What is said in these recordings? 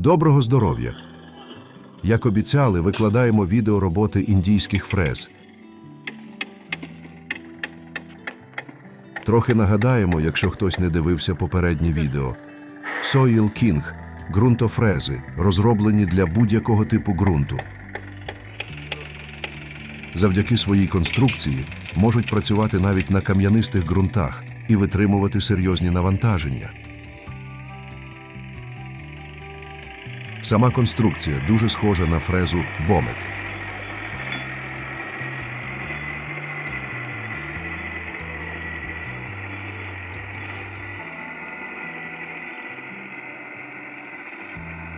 Доброго здоров'я! Як обіцяли, викладаємо відео роботи індійських фрез. Трохи нагадаємо, якщо хтось не дивився попереднє відео. Soil King – ґрунтофрези, розроблені для будь-якого типу ґрунту. Завдяки своїй конструкції можуть працювати навіть на кам'янистих ґрунтах і витримувати серйозні навантаження. Сама конструкція дуже схожа на фрезу Бомет.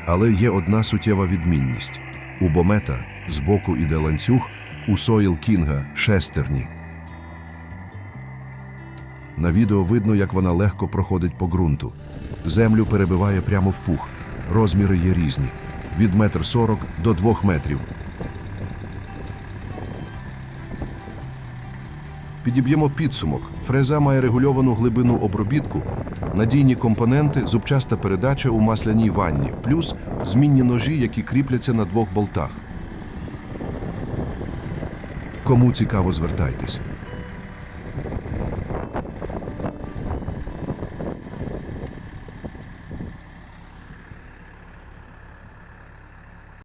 Але є одна суттєва відмінність: у Бомета збоку іде ланцюг, у Соїл Кінга шестерні. На відео видно, як вона легко проходить по ґрунту. Землю перебиває прямо в пух. Розміри є різні від метр сорок до двох метрів. Підіб'ємо підсумок. Фреза має регульовану глибину обробітку, надійні компоненти, зубчаста передача у масляній ванні, плюс змінні ножі, які кріпляться на двох болтах. Кому цікаво, звертайтесь.